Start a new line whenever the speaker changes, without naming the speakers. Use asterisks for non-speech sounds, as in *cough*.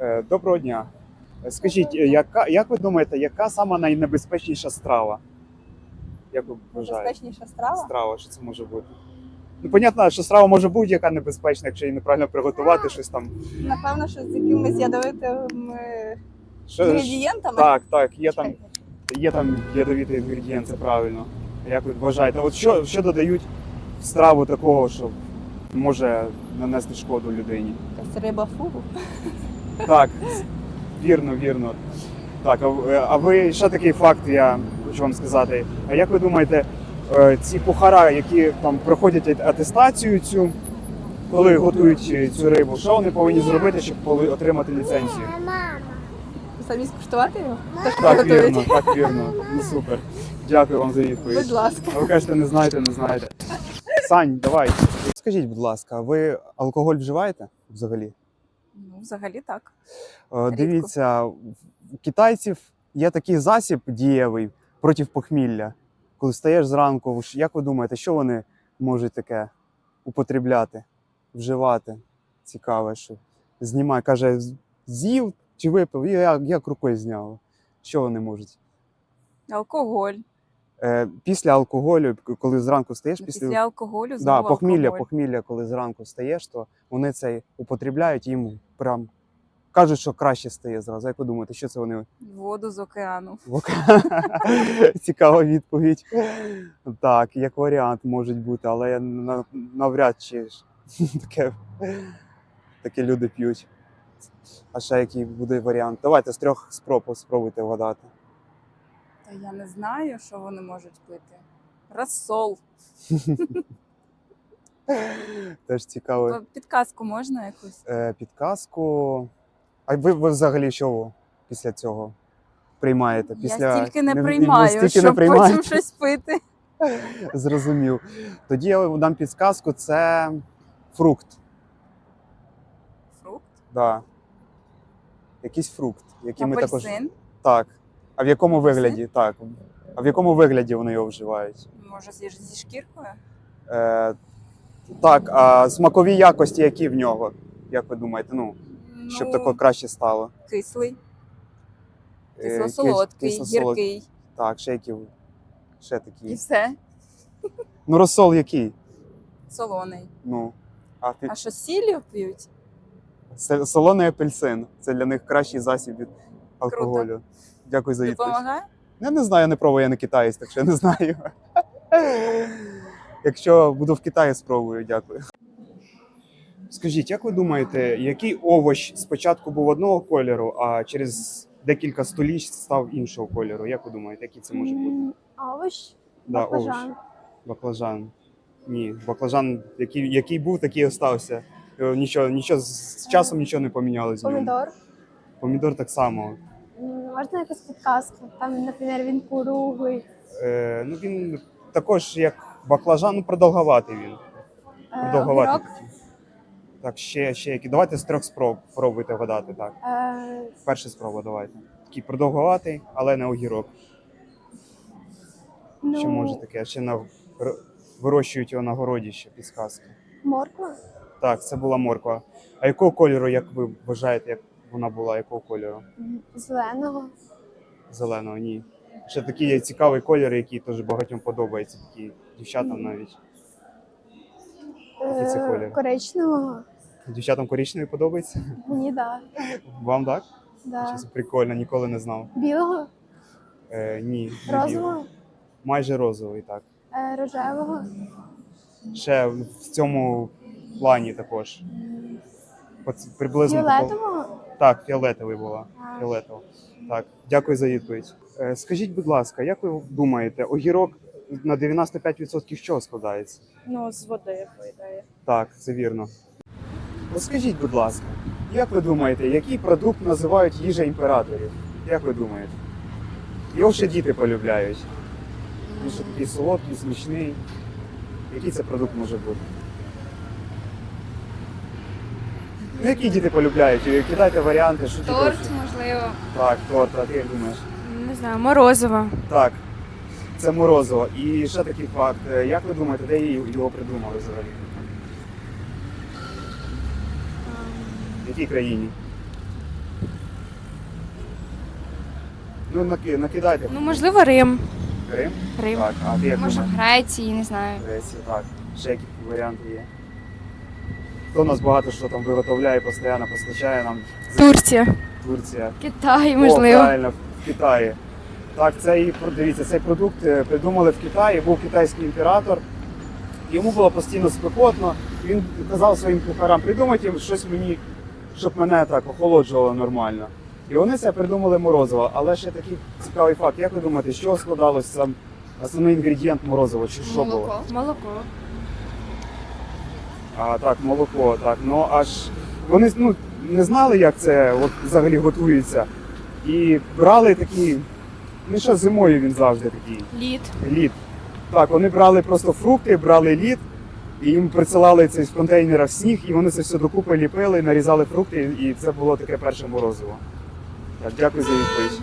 Е, Доброго дня. Е, Скажіть, е, яка, як ви думаєте, яка сама найнебезпечніша страва? Як ви вважаєте?
Безпечніша страва.
Страва, що це може бути? Ну, понятно, що страва може бути яка небезпечна, якщо її неправильно приготувати, щось там.
Напевно, що з якимись ядовитими
Що,
інгредієнтами.
так, так, є там, є там ядовітий інгредієнт, це правильно. Як ви вважаєте? От що, що додають в страву такого, що може нанести шкоду людині?
Якась риба фугу.
Так, вірно, вірно. Так, а а ви ще такий факт, я хочу вам сказати. А як ви думаєте, е, ці кухара, які там проходять атестацію цю, коли готують е, цю рибу, що вони повинні зробити, щоб отримати ліцензію?
Самі скуштувати його?
Так, вірно, так, вірно. Ну супер. Дякую вам за відповідь.
Будь ласка.
А ви кажете, не знаєте, не знаєте. Сань, давай. Скажіть, будь ласка, ви алкоголь вживаєте взагалі?
Ну, взагалі так.
Е, Дивіться, в китайців є такий засіб дієвий проти похмілля. Коли встаєш зранку, як ви думаєте, що вони можуть таке употребляти, вживати? Цікаве, що знімає, каже, з'їв чи випив, і як, як рукою зняло. Що вони можуть?
Алкоголь.
Е, після алкоголю, коли зранку встаєш,
Ну,
після,
Після алкоголю
да, похмілля,
алкоголь.
похмілля, коли зранку встаєш, то вони це употребляють, їм прям кажуть, що краще стає зразу. Як ви думаєте, що це вони
Воду з океану. *laughs*
Цікава відповідь. Так, як варіант можуть бути, але я на- навряд чи ж *laughs* таке, таке люди п'ють. А ще який буде варіант? Давайте з трьох спроб спробуйте вгадати.
Та я не знаю, що вони можуть пити. Розсол. *laughs* *laughs*
Теж цікаво.
Підказку можна якусь?
Е, підказку. А ви, ви взагалі що після цього приймаєте? Після...
я стільки не приймаю,
стільки
щоб
не приймаєте?
потім щось пити. *laughs*
Зрозумів. Тоді я дам підсказку: це фрукт.
Фрукт.
Да. Якийсь фрукт, який ми також. Так. А в якому
Апельсин?
вигляді? Так. А в якому вигляді вони його вживають?
Може, зі, зі шкіркою?
Е, так, а смакові якості, які в нього? Як ви думаєте? Ну, щоб
Ну,
тако краще стало.
Кислий,
Е,
кисло-солодкий,
кисло-солод-
гіркий.
Так, ще які. Ще
І
такі.
все.
Ну, розсол який?
Солоний.
Ну. А ти
А що сіллю п'ють?
Солоний апельсин. Це для них кращий засіб від алкоголю. Дякую за відповідь.
Допомагає?
Я не знаю, я не пробую, я не китаєць, так що я не знаю. Якщо буду в Китаї, спробую, дякую. Скажіть, як ви думаєте, який овоч спочатку був одного кольору, а через декілька століть став іншого кольору? Як ви думаєте, який це може бути?
М, Овощ,
Да, овоч.
баклажан.
Баклажан. Ні, баклажан, який, який був, такий і остався. Е, Нічого, нічого з з часом нічого не помінялось. в ньому.
Помідор.
Помідор так само.
М, Можна якусь підказку? Там, наприклад, він круглий.
Е, ну він також як баклажан, ну продовгуватий він.
Е,
Продовгуватий
огірок.
такий. Так, ще, ще які. Давайте з трьох спроб пробуйте вгадати. Так.
Е,
Перша спроба, давайте. Такий продовгуватий, але не огірок.
ну,
Що може таке? Ще на р- вирощують його на городі ще підсказки.
Морква.
Так, це була морква. А якого кольору, як ви вважаєте, як вона була, якого кольору?
М, Зеленого.
Зеленого, ні. Ще такий є цікавий колір, який теж багатьом подобається, такі дівчатам навіть. Який це
Е,
колір?
Коричневого.
Дівчатам коричневий подобається?
Мені да.
Вам так?
да.
Це прикольно, ніколи не знав.
Білого,
Е, ні. не білий.
розового,
Майже розовий, так.
е, рожевого.
Ще в цьому плані також. От приблизно такого-
Фіолетового.
Так, фіолетовий була.
А.
Фіолетово. Так, дякую за відповідь. Е, Скажіть, будь ласка, як ви думаєте, огірок на 95% з чого складається?
Ну, з води, по ідеї.
Так, це вірно. От скажіть, будь ласка, як ви думаєте, який продукт називають їжа імператорів? Як ви думаєте? Його ще діти полюбляють. Він ще такий солодкий, смачний. Який це продукт може бути? Ну, які діти полюбляють? Кидайте варіанти, що діти.
Торт, можливо.
Так, торт, а ти як думаєш?
Не знаю, морозиво.
Так, це Морозово. І ще такий факт. Е, як ви думаєте, де його придумали взагалі? В якій країні? Ну, накидайте.
Ну, можливо, Рим.
Рим?
Рим.
Так, а ти як
Може, в? Греції, не знаю.
Греція, так. Ще які варіанти є? Хто нас багато що там виготовляє, постійно постачає нам
Турція.
Турція.
Китай,
О,
можливо.
правильно, в Китаї. Так, цей дивіться, цей продукт е, придумали в Китаї, був китайський імператор. Йому було постійно спекотно. Він казав своїм кухарам, придумайте щось мені, щоб мене так охолоджувало нормально. І вони це придумали морозиво. Але ще такий цікавий факт. Як ви думаєте, з чого складалось сам основний інгредієнт морозива? Чи що було?
Молоко.
Молоко.
А так, молоко, так. Ну аж вони ну, не знали, як це от, взагалі готується. І брали такі. Ну що зимою він завжди такий
Лід.
лід. Так, вони брали просто фрукти, брали лід, і їм присилали це з контейнера в сніг, і вони це все докупи ліпили, нарізали фрукти, і це було таке перше морозиво. Так, дякую за відповідь.